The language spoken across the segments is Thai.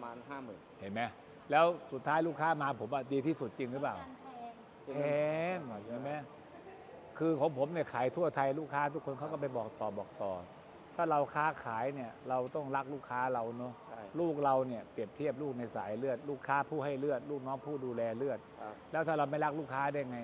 ประมาณห้าหมื่นเห็นไหมแล้วสุดท้ายลูกค้ามาผมว่าดีที่สุดจริงหรือเปล่าแพงเห็นไหมคือของผมเนี่ยขายทั่วไทยลูกค้าทุกคนเขาก็ไปบอกต่อบอกต่อ ถ้าเราค้าขายเนี่ยเราต้องรักลูกค้าเราเนาะใช่ลูกเราเนี่ยเปรียบเทียบลูกในสายเลือด ลูกค้าผู้ให้เลือด ลูกน้องผู้ดูแลเลือดครับแล้วถ้าเราไม่รักลูกค้าได้ไง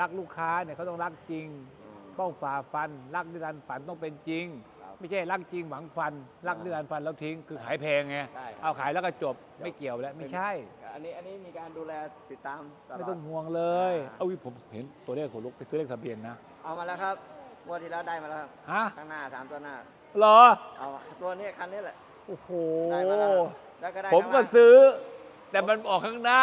รักลูกค้าเนี่ยเขาต้องรักจริงอืมต้องฝ่าฟัน รักนิรันดร์ฝันต้องเป็นจริงครับ ไม่ใช่รักจริงหวังฟัน รักนิรันดร์ฟันแล้วทิ้งคือขายแพงไงใช่ครับ เอาขายแล้วก็จบไม่เกี่ยวแล้วไม่ใช่ อันนี้อันนี้มีการดูแลติดตามตลไม่อต้อด งห่วงเลย อ่า เอาวิผมเห็นตัวเลขของลูกไปซื้อเลขทะเบียนนะเอามาแล้วครับงวดที่แล้วได้มาแล้วครับ ฮะข้างหน้าสามตัวหน้า เหรอเอาตัวนี้คันนี้แหละ โอ้โหได้มาแล้วครับแล้วก็ได้ผมก็ข้างล่างซื้อ แต่มันออกข้างหน้า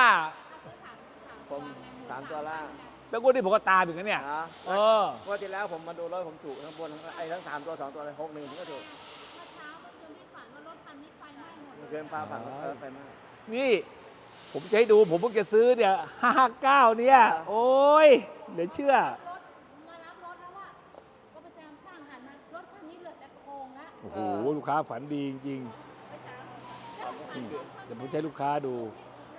ผมสามตัวล่าง แล้วก็ที่ผมก็ตามอีกนะเนี่ย นะเออ งวดที่แล้วผมมาดูรถผมถูกทั้งบนทั้งไอ้ทั้งสามตัวสองตัวเลยหกหนึ่งผมก็ถูกเมื่อเช้าเมื่อคืนที่ฝันว่ารถคันนี้ไฟไหม้หมดมันเลเกิยนฟ้าผ่านอ๋อเออไปมากนี่ผมจะให้ดูผมเพิ่งจะซื้อเนี่ยห้าเก้าเนี่ยอ่าโอ้ยเหลือเชื่อ รถมารับรถแล้วว่าก็ไปตามช่างหันมารถคันนี้เหลือแต่โครงละโอ้โหลูกค้าฝันดีจริงเมื่อเช้าๆนี่เดี๋ยวผมจะให้ลูกค้าดู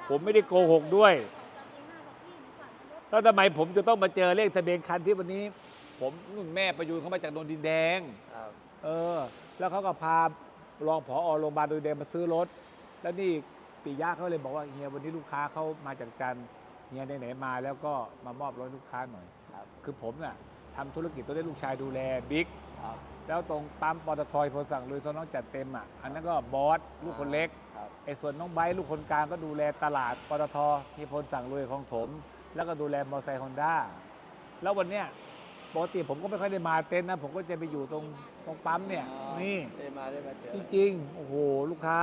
ผมไม่ได้โกหกด้วย แล้วทำไมผมจะต้องมาเจอเลขทะเบียนคันที่วันนี้ ผมนุ่นแม่ประยูนเขามาจากโนนดินแดง ครับเออ แล้วเขาก็พารองผอโรงพยาบาลโดยเดนมาซื้อรถ แล้วนี่ปิยะเขาเลยบอกว่าเฮียวันนี้ลูกค้าเขามาจากจันทร์เฮียไหนๆมาแล้วก็มามอบรถให้ลูกค้าหน่อย ครับคือผมน่ะทำธุรกิจต้องได้ลูกชายดูแลบิ๊ก ครับแล้วตรงปั๊มปตทพลสั่งลุยโซนน้องจัดเต็มอะ อันนั้นก็บอสลูกคนเล็ก ครับ ไอ้ส่วนน้องไบร์ทลูกคนกลางก็ดูแลตลาดปตทที่พลสั่งลุยของถม แล้วก็ดูแลมอเตอร์ไซค์ฮอนด้าแล้ววันเนี้ยปกติผมก็ไม่ค่อยได้มาเต็นท์นะ ผมก็จะไปอยู่ตรงตรงปั๊มเนี่ยอ๋อนี่ได้มาได้มาเจอจริงๆโอ้โหลูกค้า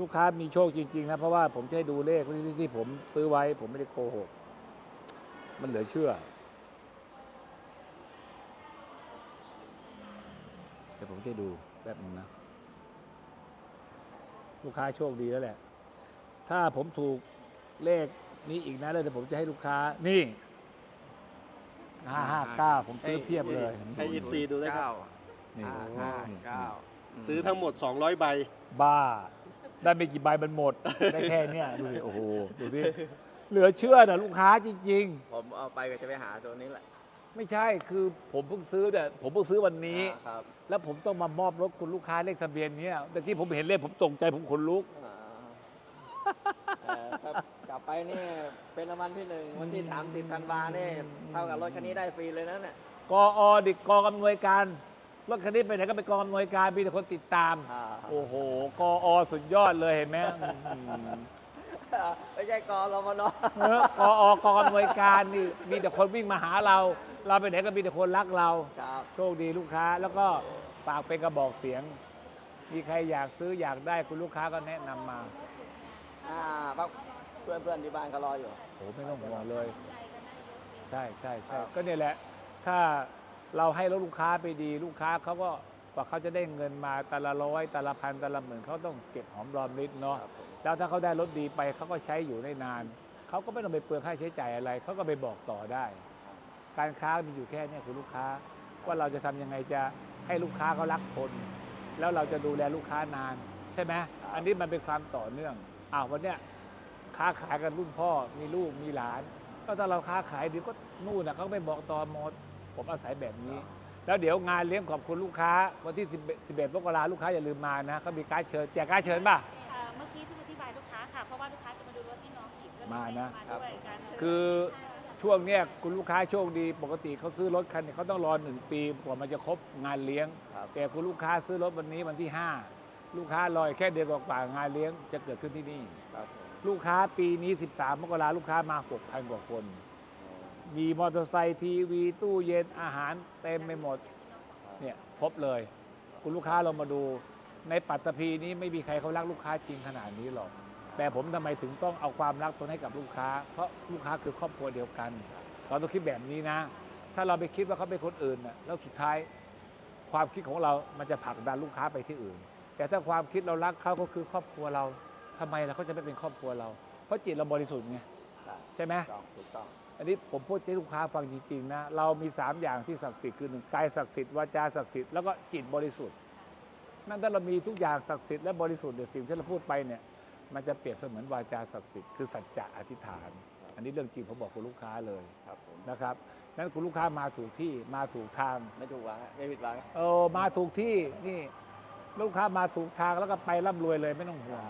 ลูกค้ามีโชคจริง ๆ นะ เพราะว่าผมจะให้ดูเลขที่ที่ผมซื้อไว้ ผมไม่ได้โกหกมันเหลือเชื่อเดี๋ยวผมจะดูแป๊บนึงนะ ลูกค้าโชคดีแล้วแหละ ถ้าผมถูกเลข นี้อีกนะแล้วเดี๋ยวผมจะให้ลูกค้านี่ห้าห้าเก้าผมซื้อเพียบเลยให้ FC ดูได้ครับนี่ห้าโอ้ห้านี่เก้าซื้อทั้งหมด 200 ใบ บ้า ได้ไม่กี่ใบมันหมด ได้แค่เนี้ยดูสิโอ้โห ดูสิเหลือเชื่อนะลูกค้าจริงผมเอาไปก็จะไปหาตัวนี้แหละๆไม่ใช่คือผมเพิ่งซื้อเนี่ยผมเพิ่งซื้อวันนี้อ่าครับแล้วผมต้องมามอบรถคุณลูกค้าเลขทะเบียนเนี้ยแต่ที่ผมเห็นเลขผมตกใจผมขนลุกอ่าเอ่อครับ กลับไปนี่เป็นรางวัลที่หนึ่งวันที่สามสิบธันวาเนี่ยเท่ากับรถคันนี้ได้ฟรีเลยนะเนี่ยกออดิกองอำนวยการรถคันนี้ไปไหนก็ไปกองอำนวยการมีแต่คนติดตาม อ่าโอ้โหกออสุดยอดเลยเห็นไหมอื้อหือไม่ใช่กอรมนเออกออกองอำนวยการนี่มีแต่คนวิ่งมาหาเรา เราไปไหนก็มีแต่คนรักเรา ครับ โชคดีลูกค้าแล้วก็ฝากเป็นกระบอกเสียง มีใครอยากซื้ออยากได้คุณลูกค้าก็แนะนำมา อ่าพัก เพื่อนเพื่อนๆที่บ้านก็รออยู่ โอ้ไม่ต้องห่วงเลยใช่ใช่ใช่ครับก็เนี่ยแหละ ถ้าเราให้รถลูกค้าไปดี ลูกค้าเขาก็กว่าเขาจะได้เงินมาแต่ละร้อยแต่ละพันแต่ละหมื่นเขาต้องเก็บหอมรอมริบเนาะครับผมแล้วถ้าเขาได้รถดีไปเขาก็ใช้อยู่ได้นานเขาก็ไม่ต้องไปเปลืองค่าใช้จ่ายอะไรเขาก็ไปบอกต่อได้ การค้ามีอยู่แค่เนี้คุณลูกค้าว่าเราจะทำยังไงจะให้ลูกค้าเขารักทนแล้วเราจะดูแลลูกค้านาน ใช่ไหมอันนี้มันเป็นความต่อเนื่องอ้าววันเนี้ย ค้าขายกันรุ่นพ่อ มีลูกมีหลาน ก็ถ้าเราค้าขายดีก็นู่นนะเขาก็ไม่บอกต่อหมดผมอาศัยแบบนี้ แล้วเดี๋ยวงานเลี้ยงขอบคุณลูกค้า วันที่10 11มกราลูกค้าอย่าลืมมานะเขามีการดเชิญแจกการดเชิญป่ะ เอ่อเมื่อกี้เพิ่งอธิบายลูกค้าค่ะ เพราะว่าลูกค้าจะมาดูรถที่น้องหยิบก็เลยมานะ มาด้วยกันคือช่วงเนี้ยคุณลูกค้าโชคดีปกติเขาซื้อรถคันนี้เขาต้องรอหนึ่งปีกว่ามันจะครบงานเลี้ยง ครับแต่คุณลูกค้าซื้อรถวันนี้วันที่ 5 ลูกค้ารออีกแค่เดือนกว่าๆงานเลี้ยงจะเกิดขึ้นที่นี่ ครับผม ลูกค้าปีนี้ 13 มกราลูกค้ามา 6,000 กว่าคน มีมอเตอร์ไซค์ทีวี ตู้เย็นอาหารเต็มไปหมด เนี่ยครบเลย คุณลูกค้าเรามาดูในปัตตภีนี้ไม่มีใครเขารักลูกค้าจริงขนาดนี้หรอก แต่ผมทำไมถึงต้องเอาความรักตรงให้กับลูกค้า เพราะลูกค้าคือครอบครัวเดียวกัน เราต้องคิดแบบนี้นะ ถ้าเราไปคิดว่าเขาเป็นคนอื่นน่ะแล้วสุดท้ายความคิดของเรา มันจะผลักดันลูกค้าไปที่อื่น แต่ถ้าความคิดเรารักเขาก็คือครอบครัวเรา ทำไมเราเขาจะไม่เป็นครอบครัวเรา เพราะจิตเราบริสุทธิ์ไงครับใช่ไหมถูกต้องถูกต้องอันนี้ผมพูดให้ลูกค้าฟังจริงๆนะเรามี 3 อย่างที่ศักดิ์สิทธิ์คือหนึ่งกายศักดิ์สิทธิ์วาจาศักดิ์สิทธิ์แล้วก็จิตบริสุทธิ์นั่นถ้าเรามีทุกอย่างศักดิ์สิทธิ์และบริสุทธิ์เดี๋ยวสิ่งที่เราพูดไปเนี่ยมันจะเปรียบเสมือนวาจาศักดิ์สิทธิ์คือสัจจะอธิษฐาน อันนี้เรื่องจริงผมบอกคุณลูกค้าเลยครับผมนะครับนั้นคุณลูกค้ามาถูกที่มาถูกทาง ไม่ถูกหวังไม่ผิดหวังเออมาถูกที่นี่ลูกค้ามาถูกทางแล้วก็ไปร่ำรวยเลยไม่ต้องห่วง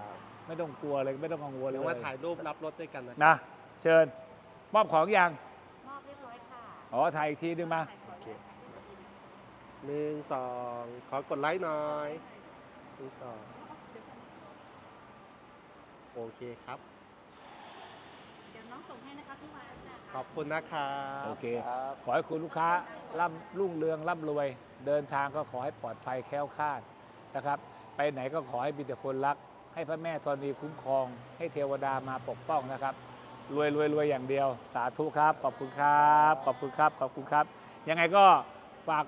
ไม่ต้องกลัวเลยไม่ต้องกังวลหเลรืยอว่าถ่ายรูปรับรถด้วยกันนะนะ เชิญ มอบของยังมอบเรียบร้อยค่ะอ๋อถ่ายอีกทีนึงมา โอเค หนึ่งสองขอกดไลค์หน่อยหนึ่งสองโอเคครับ เดี๋ยวน้องส่งให้นะคะพี่วานจ้ะ ขอบคุณนะครับโอเค ครับขอให้คุณลูกค้าร่ำรุ่งเรืองร่ำรวย เดินทางก็ขอให้ปลอดภัยแคล้วคลาดนะครับ ไปไหนก็ขอให้มีแต่คนรัก ให้พระแม่ธรณีคุ้มครอง ให้เทวดามาปกป้องนะครับ รวยรวยรวยอย่างเดียว สาธุครับ ขอบคุณครับ ขอบคุณครับ ขอบคุณครับ ยังไงก็ฝาก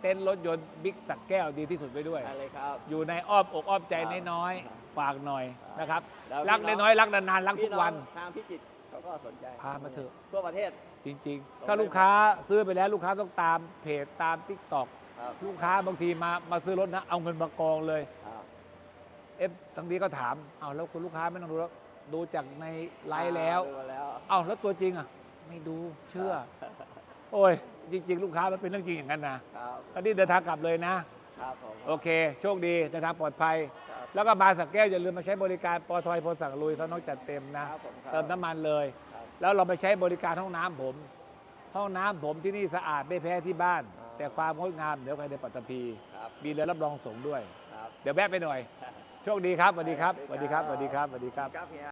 เต้นท์รถยนต์บิ๊กสักแก้วดีที่สุดไว้ด้วยได้เลยครับ อยู่ในอ้อมอกอ้อมใจครับน้อยๆ ฝากหน่อยนะครับ แล้วรักพี่น้อยๆรักนานๆรักทุพี่กองวันทางพิจิตรเขาก็สนใจพามาเถอะ ทั่วประเทศ จริงลๆงถ้าได้ลูกค้าซื้อไปแล้วลูกค้าต้องตามเพจตามทิกตอกครับลูกค้าบางทีมามาซื้อรถนะเอาเงินมากองเลย ครับ เอฟทั้งนี้ก็ถามเอาแล้วคุณลูกค้าไม่ต้องดูแล้วดูจากในไลฟ์แล้วดูมาแล้ว เอาแล้วตัวจริงอะ ไม่ดูเชื่อ โอ้ย จริง ๆ ลูกค้ามันเป็นเรื่องจริงอย่างนั้นนะครับตอนนี้เดินทางกลับเลยนะ ครับผม โอเค โชคดีเดินทางปลอดภัย ครับ แล้วก็มาสักแก้วอย่าลืมมาใช้บริการปอทอยพลสั่งลุยซะน้องจัดเต็มนะ ครับผมครับ เติมน้ำมันเลย ครับ แล้วเราไปใช้บริการห้องน้ำผม ห้องน้ำผมที่นี่สะอาดไม่แพ้ที่บ้าน อ่า แต่ความงดงามเดี๋ยวใครในปัตตภีครับ มีเรือรับรองส่งด้วย ครับ เดี๋ยวแวะไปหน่อย โชคดีครับสวัสดีครับสวัสดีครับสวัสดีครับสวัสดีครับ ครับเฮีย